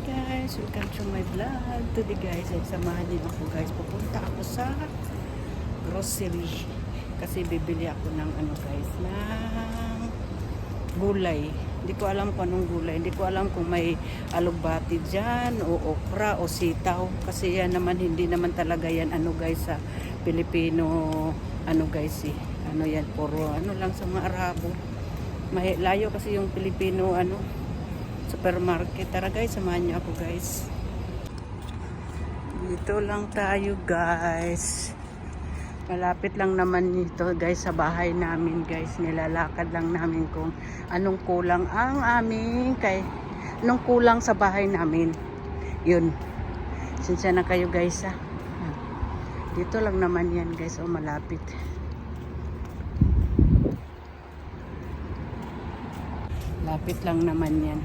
guys, welcome to my vlog. Today guys, ay samahan niyo ako guys. Pupunta ako sa grocery. Kasi bibili ako ng ano guys, ng gulay. Hindi ko alam kung anong gulay. Hindi ko alam kung may alugbati dyan, o okra, o sitaw. Kasi yan naman, hindi naman talaga yan ano guys sa Pilipino, ano guys eh. Ano yan, puro ano lang sa mga Arabo. May, layo kasi yung Pilipino ano, supermarket. Tara guys, samahan niyo ako guys. Dito lang tayo guys. Malapit lang naman ito guys sa bahay namin guys. Nilalakad lang namin kung anong kulang ang aming kay anong kulang sa bahay namin. Yun. Sinsya na kayo guys ha. Ah. Dito lang naman yan guys. O malapit. Lapit lang naman yan.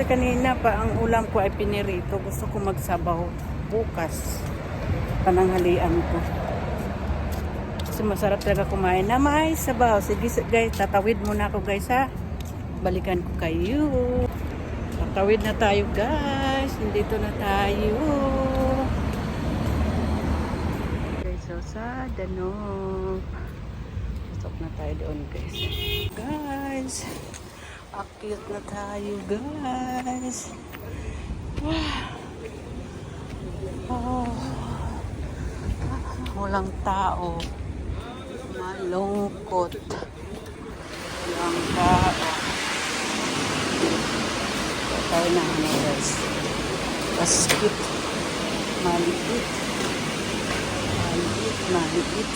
Kasi kanina pa ang ulam ko ay pinirito. Gusto ko magsabaw bukas. Pananghalian ko. Kasi masarap talaga kumain na may sabaw. Sige guys, tatawid muna ako guys ha. Balikan ko kayo. Tatawid na tayo guys. Nandito na tayo. Guys, so sa Danube. Stop na tayo doon guys. Guys. Akyat na tayo guys. Oh. Walang tao. Malungkot. Walang tao. Tayo na ano guys. Basket. Maliit. Maliit, maliit.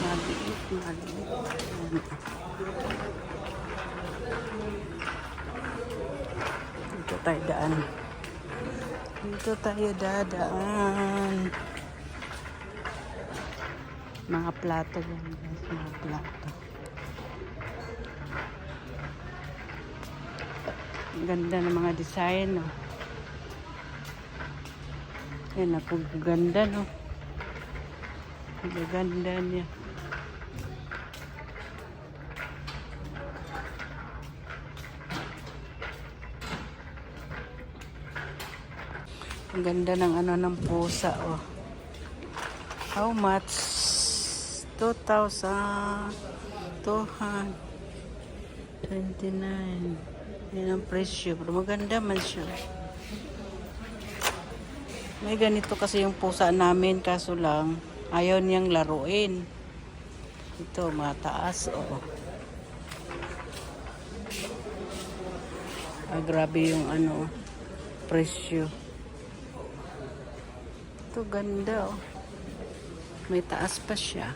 Maliit, maliit. Dito tayo daan. Dito tayo dadaan. Mga plato yan guys, mga plato. Ang ganda ng mga design, no. Yan, ako ganda, no. Ang ganda niya. Ang ganda ng ano ng pusa, oh. How much? 2,000. 229. Yan ang presyo. Pero maganda man siya. May ganito kasi yung pusa namin. Kaso lang, ayaw niyang laruin. Ito, mataas, oh. Ah, grabe yung ano, presyo. Ito ganda oh. May taas pa siya.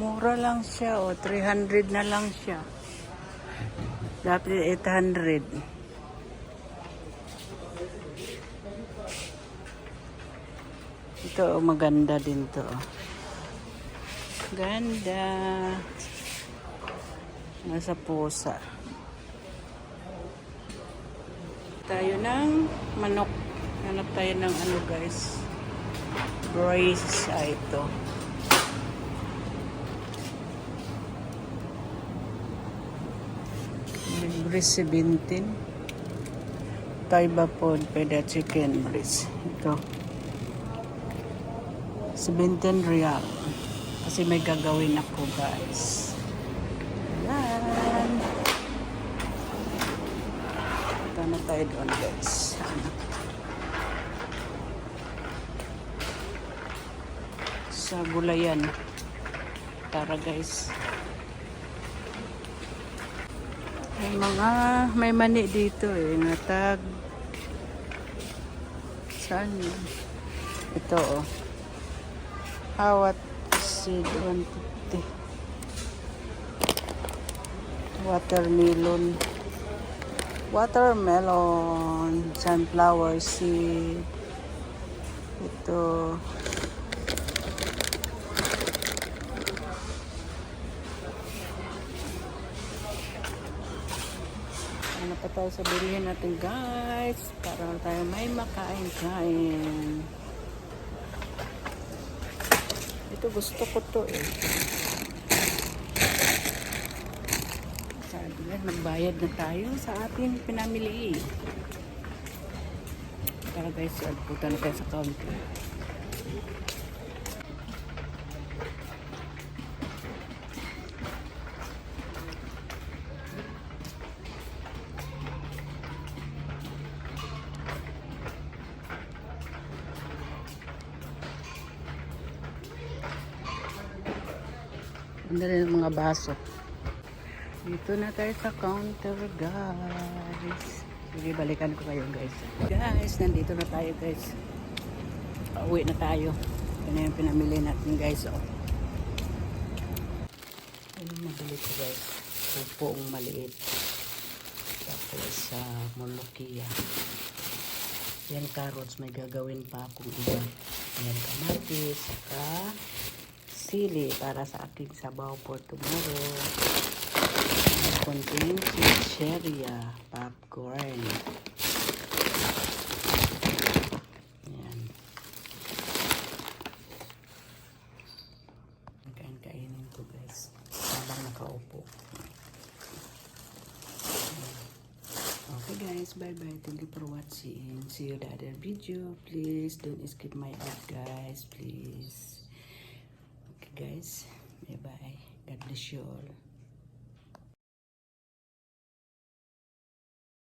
Mura lang siya oh. 300 na lang siya. Dati 800. Ito oh, maganda din to. oh. Ganda. Nasa pusa. Tayo ng manok. Hanap tayo ng ano guys. Brace ah, ito. Brace 17. Taiba pod peda chicken brace. Ito. 17 real. Kasi may gagawin ako guys. Ayan. Na tayo doon guys. Sa gulayan. Tara guys. May mga, may mani dito eh. Natag. Saan yun? Ito oh. Hawat seed 150. Watermelon watermelon, sunflower seed, ito, ano pa tayo sa natin guys, para tayo may makain-kain. Ito gusto ko to eh. Nagbayad na tayo sa ating pinamili. Tara guys, punta na tayo sa counter. Ang dali ng mga baso. Dito na tayo sa counter, guys. Sige, balikan ko kayo, guys. Guys, nandito na tayo, guys. Pauwi na tayo. Ito na yung pinamili natin, guys. Oh. Ano mabili guys? Pupong maliit. Tapos sa uh, molokia. Yan carrots, may gagawin pa akong iba. Yan kamatis, saka sili para sa aking sabaw for tomorrow. Konting chicheria, popcorn. Yan. Kain-kainin ko guys. Habang nakaupo. Okay guys, bye bye. Thank you for watching. See you in the video. Please don't skip my ad guys. Please. Okay guys. Bye bye. God bless you all.